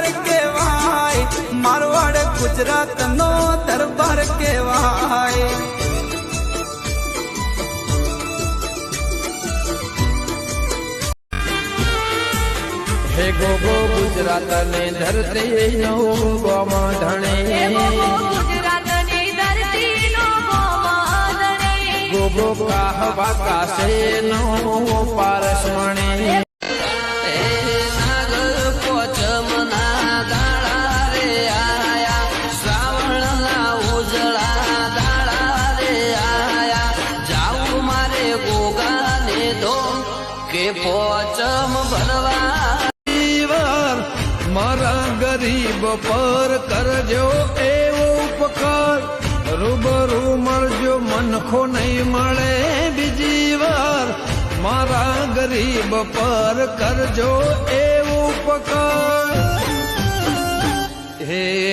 દરબાર કેવાય મારવાડ ગુજરાત નો દરબાર કેવાય હે ગોગો ગુજરાત ને ધરતી નો ગોમાં ધણે. ગુજરાતની ધરતીનો ગોવાદને ગોગો કાહવા કાશે નો પારસમણે દો કે પોચમ ભરવા. મારા ગરીબ પર કરજો એવો ઉપકાર. રૂબરૂ મળજો, મનખો નહીં મળે બીજી વાર. મારા ગરીબ પર કરજો એવો ઉપકાર. હે